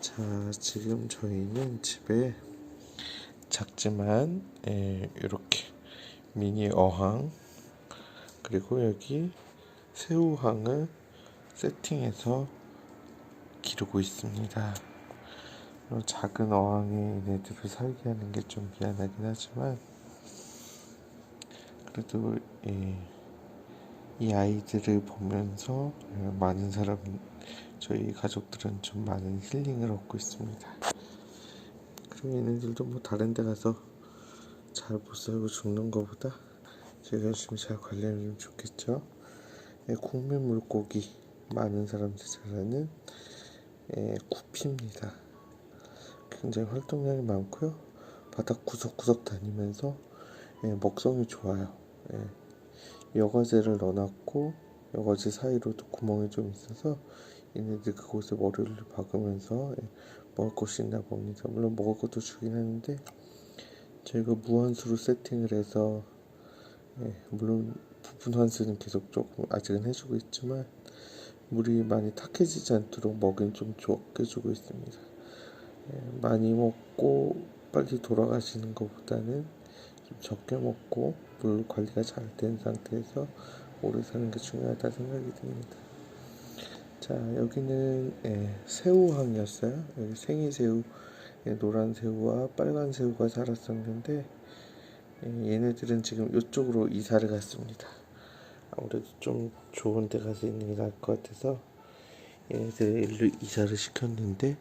자, 지금 저희는 집에 작지만 예, 이렇게 미니 어항 그리고 여기 새우항을 세팅해서 기르고 있습니다. 이 작은 어항에 얘네들을 살게 하는 게 좀 미안하긴 하지만 그래도 예, 이 아이들을 보면서 예, 많은 사람 저희 가족들은 좀 많은 힐링을 얻고 있습니다. 그리고 얘네들도 뭐 다른 데 가서 잘 못 살고 죽는 것보다 제가 열심히 잘 관리하면 좋겠죠. 예, 국민 물고기 많은 사람들 잘 아는 예, 구피입니다. 굉장히 활동량이 많고요. 바닥 구석구석 다니면서 예, 먹성이 좋아요. 예, 여과제를 넣어놨고 여과제 사이로도 구멍이 좀 있어서 얘네들 그곳에 머리를 박으면서 예, 먹을 것이 있나 봅니다. 물론 먹을 것도 주긴 하는데 저희가 무한수로 세팅을 해서 예, 물론 부분 환수는 계속 조금 아직은 해주고 있지만 물이 많이 탁해지지 않도록 먹이는 좀 적게 주고 있습니다. 예, 많이 먹고 빨리 돌아가시는 것보다는 좀 적게 먹고 물 관리가 잘 된 상태에서 오래 사는 게 중요하다 생각이 듭니다. 자 여기는 예, 새우항이었어요. 여기 생이새우, 예, 노란 새우와 빨간 새우가 살았었는데 예, 얘네들은 지금 이쪽으로 이사를 갔습니다. 아무래도 좀 좋은 데 가서 있는 게 나을 것 같아서 얘네들 일로 이사를 시켰는데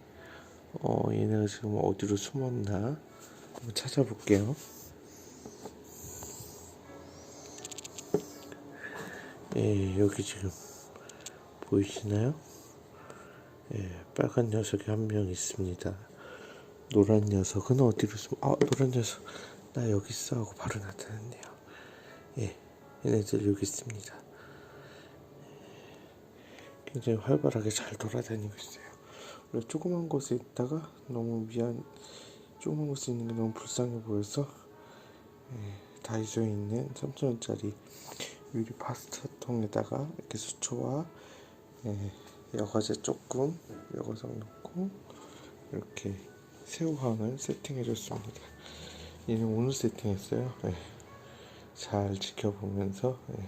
어 얘네가 지금 어디로 숨었나 한번 찾아볼게요. 예, 여기 지금 보이시나요? 예, 빨간 녀석이 한 명 있습니다. 노란 녀석은 어디로 숨? 아, 노란 녀석 나 여기 있어 하고 바로 나타났네요. 예, 얘네들 여기 있습니다. 굉장히 활발하게 잘 돌아다니고 있어요. 원래 조그만 곳에 있다가 너무 미안, 조그만 곳에 있는 게 너무 불쌍해 보여서 예, 다이소에 있는 3,000원짜리 유리 파스타 통에다가 이렇게 수초와 예, 여과제 조금 여과장 넣고 이렇게 새우항을 세팅해 줬습니다. 얘는 오늘 세팅했어요. 예, 잘 지켜보면서 예,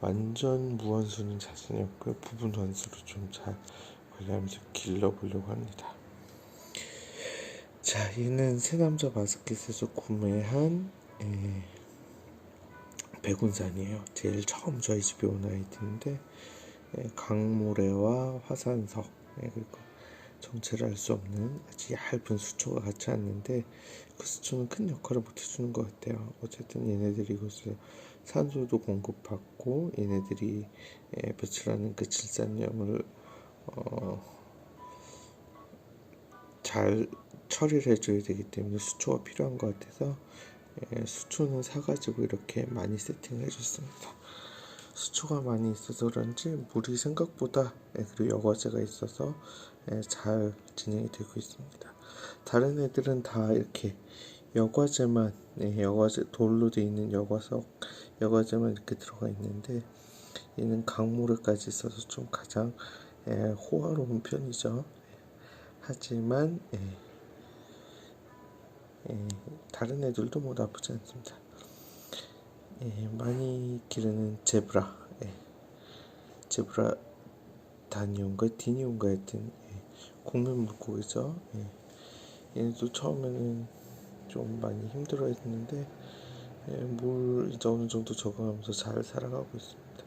완전 무한수는 자신이 없고요. 부분 환수로 좀 잘 관리하면서 길러보려고 합니다. 자, 얘는 새남자 바스켓에서 구매한 예, 백운산이에요. 제일 처음 저희 집에 온 아이들인데 예, 강모래와 화산석 예, 그리고 정체를 알 수 없는 아주 얇은 수초가 같이 왔는데 그 수초는 큰 역할을 못 해주는 것 같아요. 어쨌든 얘네들이 이곳에 산소도 공급받고 얘네들이 예, 배출하는 그 질산염을 어, 잘 처리를 해줘야 되기 때문에 수초가 필요한 것 같아서 예, 수초는 사가지고 이렇게 많이 세팅을 해줬습니다. 수초가 많이 있어서 그런지 물이 생각보다 예, 그리고 여과제가 있어서 예, 잘 진행이 되고 있습니다. 다른 애들은 다 이렇게 여과제만 예, 여과제 돌로 되어 있는 여과석 여과제만 이렇게 들어가 있는데 얘는 강물에까지 있어서 좀 가장 예, 호화로운 편이죠. 하지만 다른 애들도 뭐 나쁘지 않습니다. 예, 많이 기르는 제브라, 예, 제브라 다니온가 디니온가 하여튼 예, 국민 물고기죠. 예, 얘네도 처음에는 좀 많이 힘들어 했는데 예, 물 이제 어느 정도 적응하면서 잘 살아가고 있습니다.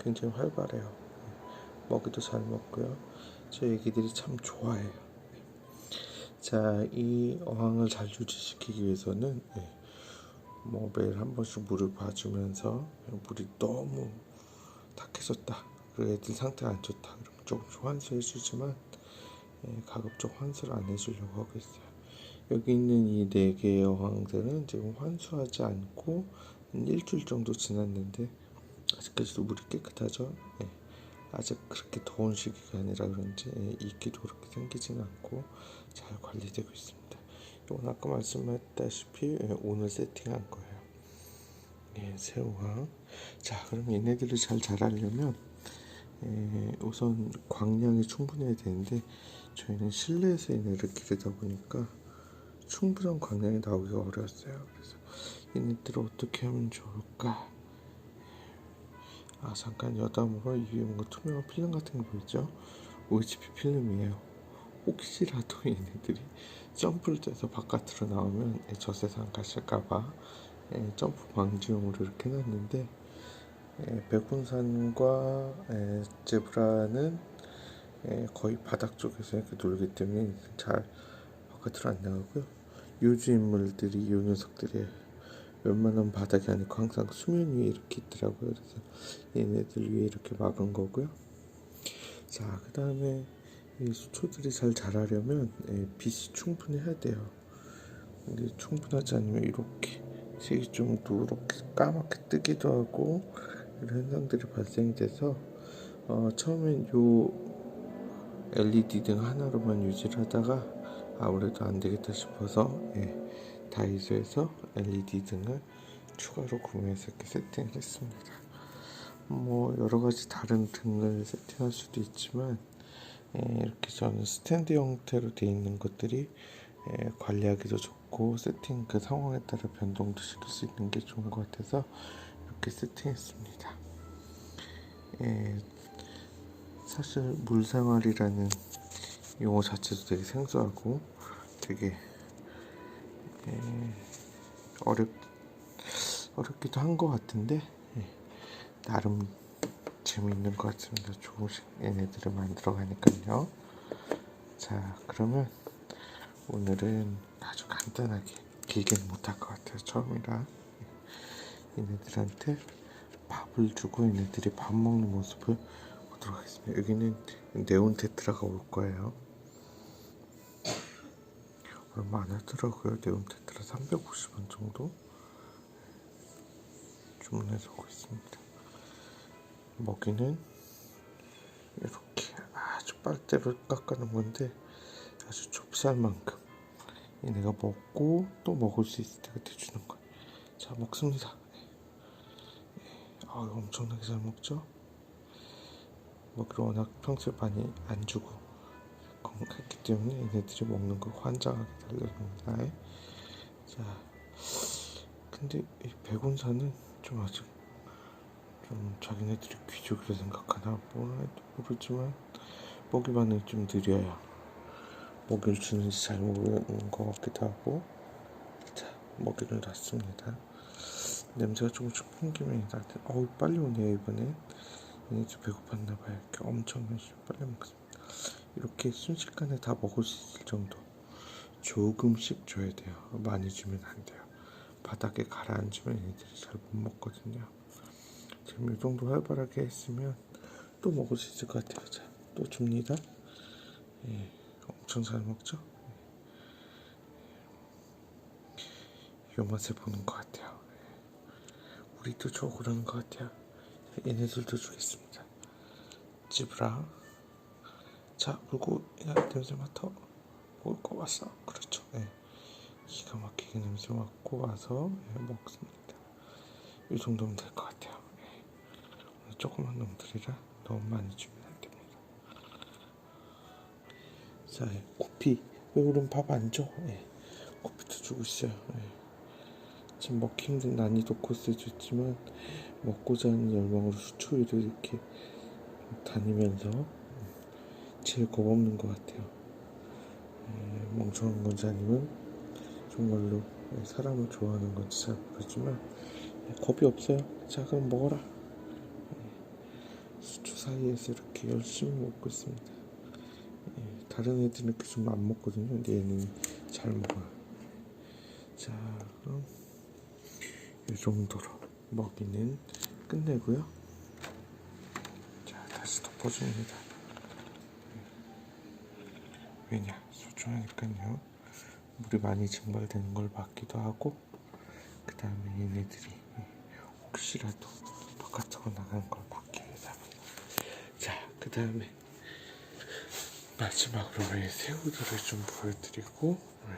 굉장히 활발해요. 예, 먹이도 잘 먹고요. 저 애기들이 참 좋아해요. 자, 이 어항을 잘 유지시키기 위해서는 예, 뭐 매일 한 번씩 물을 봐주면서 물이 너무 탁해졌다. 그리고 애들 상태가 안 좋다. 그러면 조금씩 환수해 주지만 예, 가급적 환수를 안 해주려고 하고 있어요. 여기 있는 이 네 개의 어항들은 지금 환수하지 않고 한 일주일 정도 지났는데 아직까지도 물이 깨끗하죠. 예. 아직 그렇게 더운 시기가 아니라 그런지 이끼도 그렇게 생기진 않고 잘 관리되고 있습니다. 이건 아까 말씀했다시피 오늘 세팅한 거예요. 예, 새우랑 자 그럼 얘네들을 잘 자라려면 에, 우선 광량이 충분해야 되는데 저희는 실내에서 얘네를 기르다 보니까 충분한 광량이 나오기가 어려웠어요. 그래서 얘네들을 어떻게 하면 좋을까? 아 잠깐 여담으로 이런 거 투명한 필름 같은 거 보이죠? OHP 필름이에요. 혹시라도 얘네들이 점프를 떼서 바깥으로 나오면 예, 저 세상 가실까봐 예, 점프 방지용으로 이렇게 해놨는데 예, 백운산과 예, 제브라는 예, 거의 바닥 쪽에서 이렇게 놀기 때문에 잘 바깥으로 안 나가고요. 요주 인물들이 이 녀석들이 웬만하면 바닥이 아니고 항상 수면 위에 이렇게 있더라고요. 그래서 얘네들 위에 이렇게 막은 거고요. 자, 그 다음에 이 수초들이 잘 자라려면 예, 빛이 충분해야 돼요. 근데 충분하지 않으면 이렇게 색이 좀 누렇게 까맣게 뜨기도 하고 이런 현상들이 발생이 돼서 어, 처음엔 요 LED 등 하나로만 유지를 하다가 아무래도 안 되겠다 싶어서 예, 다이소에서 LED 등을 추가로 구매해서 이렇게 세팅을 했습니다. 뭐 여러 가지 다른 등을 세팅할 수도 있지만 예, 이렇게 저는 스탠드 형태로 되어 있는 것들이 예, 관리하기도 좋고 세팅 그 상황에 따라 변동도 시킬 수 있는 게 좋은 것 같아서 이렇게 세팅했습니다. 예, 사실 물생활이라는 용어 자체도 되게 생소하고 되게 예, 어렵 어렵기도 한 것 같은데 예, 나름 재미있는 것 같습니다. 조금씩 얘네들을 만들어 가니까요. 자 그러면 오늘은 아주 간단하게 길게는 못할 것 같아요. 처음이라 얘네들한테 밥을 주고 얘네들이 밥 먹는 모습을 보도록 하겠습니다. 여기는 네온 테트라가 올 거예요. 얼마 안 하더라고요. 네온 테트라 350원 정도 주문해서 오고 있습니다. 먹이는 이렇게 아주 빨대로 깎아놓은 건데 아주 좁쌀만큼 얘네가 먹고 또 먹을 수 있을 때가 돼주는 거예요. 자 먹습니다. 아 엄청나게 잘 먹죠? 먹이를 워낙 평소에 많이 안 주고 건강했기 때문에 얘네들이 먹는 거 환장하게 달려듭니다. 자 근데 이 백운사는 좀 아직 좀 자기네들이 귀족이라 생각하나? 모르지만 먹이 반응이 좀 느려요. 먹이를 주는지 잘 모르는 것 같기도 하고 자 먹이를 놨습니다. 냄새가 조금씩 나한테 어우 빨리 오네요 이번엔 얘네들 배고팠나 봐요. 이렇게 엄청 빨리 먹습니다. 이렇게 순식간에 다 먹을 수 있을 정도 조금씩 줘야 돼요. 많이 주면 안 돼요. 바닥에 가라앉으면 얘네들이 잘 못 먹거든요 지금 이 정도 활발하게 했으면 또 먹을 수 있을 것 같아요 자 또 줍니다 예, 엄청 잘 먹죠 요 맛을 보는 것 같아요 우리도 줘 그러는 것 같아요. 얘네들도 주겠습니다. 집으라. 자, 그리고 야 냄새 맡아. 먹을 거 왔어. 그렇죠. 예. 기가 막히게 냄새 맡고 와서 예, 먹습니다. 이 정도면 될 것 같아요. 예. 조그만 놈들이라 너무 많이 주면 안 됩니다. 자, 예. 구피. 왜 그럼 밥안 줘? 예. 구피도 주고 있어요. 예. 지금 먹기 힘든 난이도 코스 줬지만 먹고자 하는 열망으로 수초 위를 이렇게 다니면서 제일 겁없는 것 같아요. 에, 멍청한 건지 아니면 정말로 사람을 좋아하는 건지 잘 모르지만 에, 겁이 없어요. 자 그럼 먹어라. 에, 수초 사이에서 이렇게 열심히 먹고 있습니다. 에, 다른 애들은 이렇게 좀 안 먹거든요. 근데 얘는 잘 먹어요. 자 그럼 이 정도로 먹이는 끝내고요. 자, 다시 덮어줍니다. 왜냐, 소중하니까요. 물이 많이 증발되는 걸 막기도 하고, 그 다음에 얘네들이 혹시라도 바깥으로 나가는 걸. 자, 그 다음에 마지막으로 왜 새우들을 좀 보여드리고 네,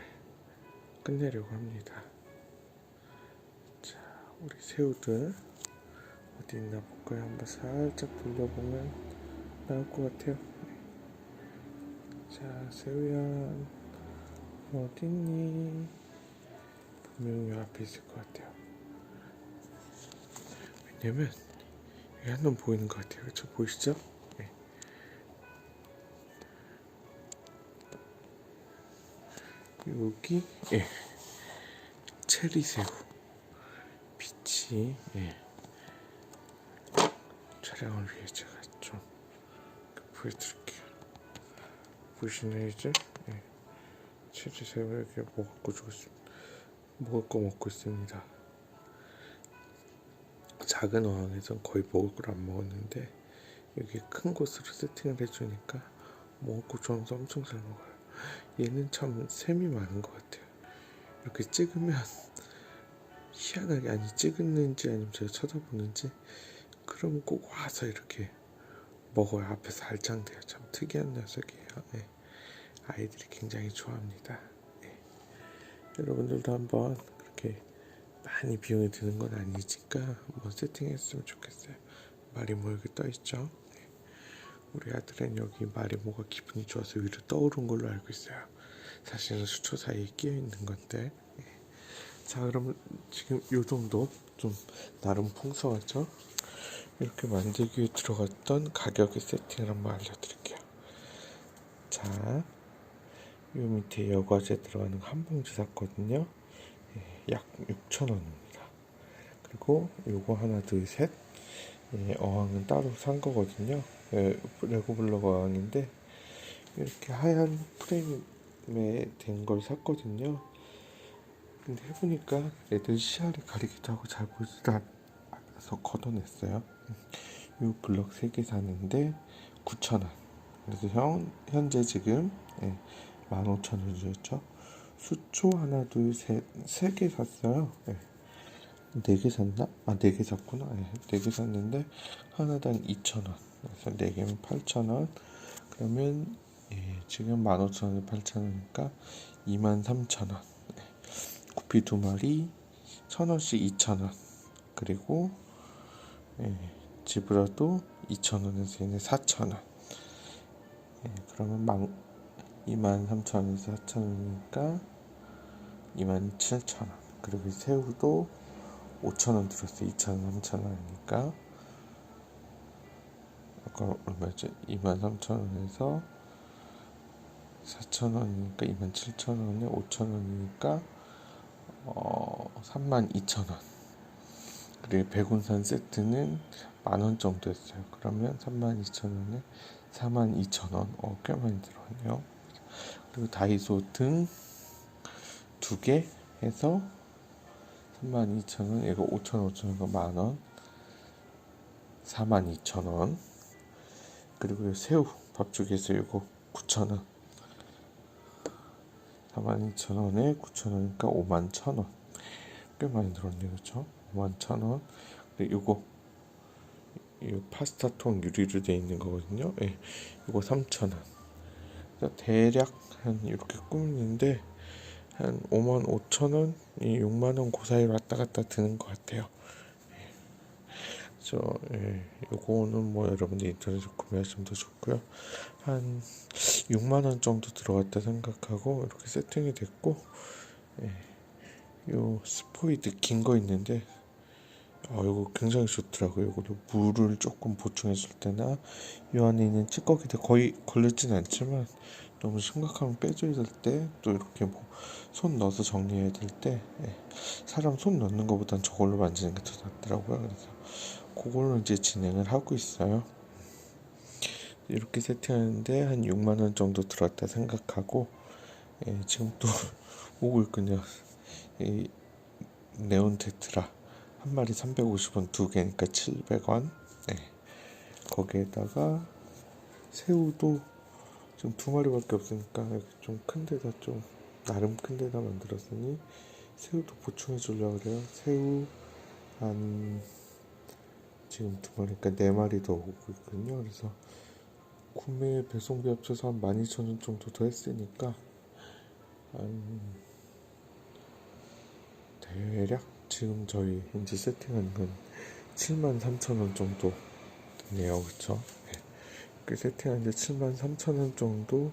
끝내려고 합니다. 우리 새우들 어디 있나 볼까요? 한번 살짝 돌려보면 나올 것 같아요. 자, 세우야 어딨니? 분명히 요 앞에 있을 것 같아요. 왜냐면 여기 한놈 보이는 것 같아요. 저 보이시죠? 여기 예 체리새우 빛이 예 촬영을 위해 제가 좀 보여드릴게요. 보시나요 이제? 예. 체리새우 이렇게 먹고 죽었습니다. 먹을 거 먹고 있습니다. 작은 어항에선 거의 먹을 걸 안 먹었는데 여기 큰 곳으로 세팅을 해주니까 거 좋아서 엄청 잘 먹어요. 얘는 참 샘이 많은 것 같아요. 이렇게 찍으면 희한하게 아니 찍었는지 아니면 제가 쳐다보는지 그럼 꼭 와서 이렇게 먹어요. 앞에서 알짱대요. 참 특이한 녀석이에요. 네. 아이들이 굉장히 좋아합니다. 네. 여러분들도 한번 그렇게 많이 비용이 드는 건 아니니까 한번 세팅했으면 좋겠어요. 마리모 여기 떠 있죠. 네. 우리 아들은 여기 마리모가 기분이 좋아서 위로 떠오른 걸로 알고 있어요. 사실은 수초 사이에 끼어 있는 건데. 네. 자, 그러면 지금 요 정도 좀 나름 풍성하죠. 이렇게 만들기 위해 들어갔던 가격의 세팅을 한번 알려드릴게요. 자, 요 밑에 여과제 들어가는 한 봉지 샀거든요. 예, 약 6,000원입니다. 그리고 요거 하나, 둘, 셋. 예, 어항은 따로 산 거거든요. 예, 레고블럭 어항인데 이렇게 하얀 프레임에 된 걸 샀거든요. 근데 해보니까 애들 시야를 가리기도 하고 잘 보지도 않아서 걷어냈어요. 요 블럭 3개 사는데 9,000원. 그래서 형, 현재 지금 예, 15,000원 주었죠. 수초 하나 둘 셋 세 개 샀어요. 네. 네개 샀나? 아 네 개 샀구나. 네개 샀는데 하나당 2,000원. 그래서 네 개면 8,000원. 그러면 예, 지금 15,000원에 8,000원이니까 23,000원. 네. 구피 두 마리 1,000원씩 2,000원. 그리고 예, 지브라도 2,000원에서 얘네 4,000원. 예, 그러면 망 23,000원에서 4,000원이니까 27,000원. 그리고 새우도 5,000원 들었어요. 2,000원, 3,000원이니까. 아까 얼마였지? 23,000원에서 4,000원이니까 27,000원에 5,000원이니까 어, 32,000원. 그리고 백운산 세트는 만원 정도였어요. 그러면 32,000원에 42,000원. 어, 꽤 많이 들어왔네요. 그리고 다이소 등 두 개 해서 32,000원, 이거 5,000원, 5,000원, 이거 만원, 42,000원. 그리고 이 새우 밥죽에서 이거 9,000원. 42,000원에 9,000원이니까 51,000원. 꽤 많이 들었네요, 그렇죠? 51,000원. 그리고 이거 이 파스타통 유리로 되어 있는 거거든요. 예, 이거 3,000원. 대략 한 이렇게 꾸미는데 한 5만 5천 원, 6만 원 그 사이 왔다 갔다 드는 것 같아요. 저 예, 요거는 뭐 여러분들 인터넷에서 구매하시면 더 좋고요. 한 6만 원 정도 들어갔다 생각하고 이렇게 세팅이 됐고 예, 요 스포이드 긴 거 있는데 어, 이거 굉장히 좋더라고요. 이거도 물을 조금 보충해 줄 때나 이 안에 있는 찌꺼기들 거의 걸리진 않지만 너무 심각하면 빼줘야 될 때 또 이렇게 뭐 손 넣어서 정리해야 될때 예, 사람 손 넣는 것보단 저걸로 만지는 게 더 낫더라고요. 그래서 그걸로 이제 진행을 하고 있어요. 이렇게 세팅하는데 한 6만 원 정도 들었다 생각하고 예, 지금 또 오고 있군요. 이 네온 테트라 한 마리 350원 두 개니까 700원. 네. 거기에다가 새우도 지금 두 마리밖에 없으니까 좀 큰 데다 좀 나름 큰 데다 만들었으니 새우도 보충해 주려고 그래요. 새우 한 지금 두 마리니까 네 마리 더 오고 있거든요. 그래서 구매 배송비 합쳐서 한 12,000원 정도 더 했으니까 한 대략 지금 저희 현재 세팅하는 건 7만 3천 원 정도 네요 그쵸? 네. 이렇게 세팅하는데 7만 3천 원 정도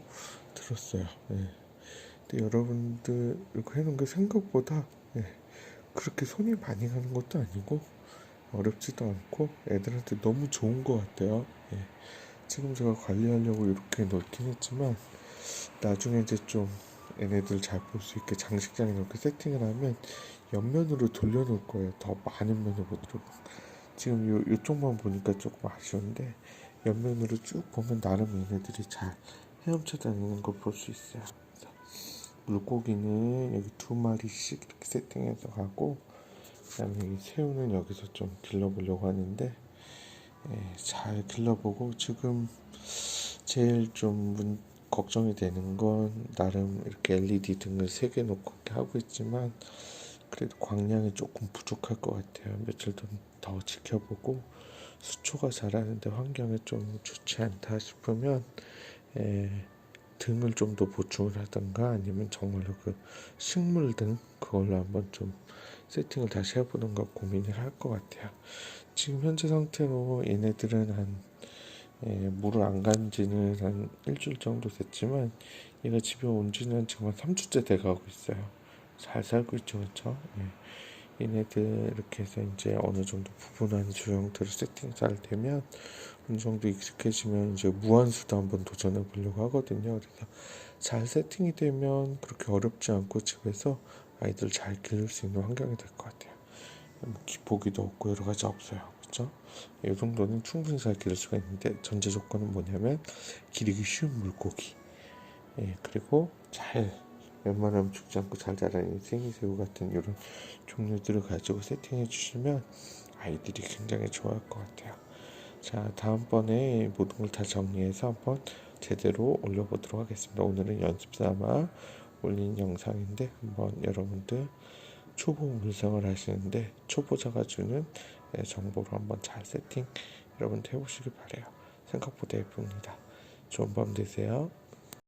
들었어요. 예. 근데 여러분들 이렇게 해놓은 게 생각보다 예, 그렇게 손이 많이 가는 것도 아니고 어렵지도 않고 애들한테 너무 좋은 것 같아요. 예. 지금 제가 관리하려고 이렇게 놓긴 했지만 나중에 이제 좀 얘네들 잘 볼 수 있게 장식장에 이렇게 세팅을 하면 옆면으로 돌려놓을 거예요. 더 많은 면을 보도록. 지금 요, 요쪽만 보니까 조금 아쉬운데 옆면으로 쭉 보면 나름 얘네들이 잘 헤엄쳐 다니는 걸 볼 수 있어요. 물고기는 여기 두 마리씩 이렇게 세팅해서 가고 그다음에 이 새우는 여기서 좀 길러보려고 하는데 예, 잘 길러보고 지금 제일 좀 문, 걱정이 되는 건 나름 이렇게 LED 등을 세 개 놓고 이렇게 하고 있지만 그래도 광량이 조금 부족할 것 같아요. 며칠 더, 더 지켜보고 수초가 자라는데 환경이 좀 좋지 않다 싶으면 에, 등을 좀 더 보충을 하던가 아니면 정말로 그 식물 등 그걸로 한번 좀 세팅을 다시 해보던가 고민을 할 것 같아요. 지금 현재 상태로 얘네들은 한 예, 물을 안 간 지는 한 일주일 정도 됐지만 얘가 집에 온 지는 지금 한 3주째 돼가고 있어요. 잘 살고 있죠, 그렇죠? 예. 얘네들 이렇게 해서 이제 어느 정도 부분한 주형들을 세팅 잘 되면 어느 정도 익숙해지면 이제 무한수도 한번 도전해 보려고 하거든요. 그래서 잘 세팅이 되면 그렇게 어렵지 않고 집에서 아이들 잘 기를 수 있는 환경이 될 것 같아요. 뭐 기포기도 없고 여러 가지 없어요. 그렇죠? 이 정도는 충분히 잘 기를 수가 있는데 전제 조건은 뭐냐면 기르기 쉬운 물고기. 예, 그리고 잘 웬만하면 죽지 않고 잘 자라는 생이새우 같은 이런 종류들을 가지고 세팅해 주시면 아이들이 굉장히 좋아할 것 같아요. 자, 다음번에 모든 걸 다 정리해서 한번 제대로 올려보도록 하겠습니다. 오늘은 연습 삼아 올린 영상인데 한번 여러분들 초보 물성을 하시는데 초보자가 주는 예, 정보로 한번 잘 세팅 여러분들 해보시길 바래요. 생각보다 예쁩니다. 좋은 밤 되세요.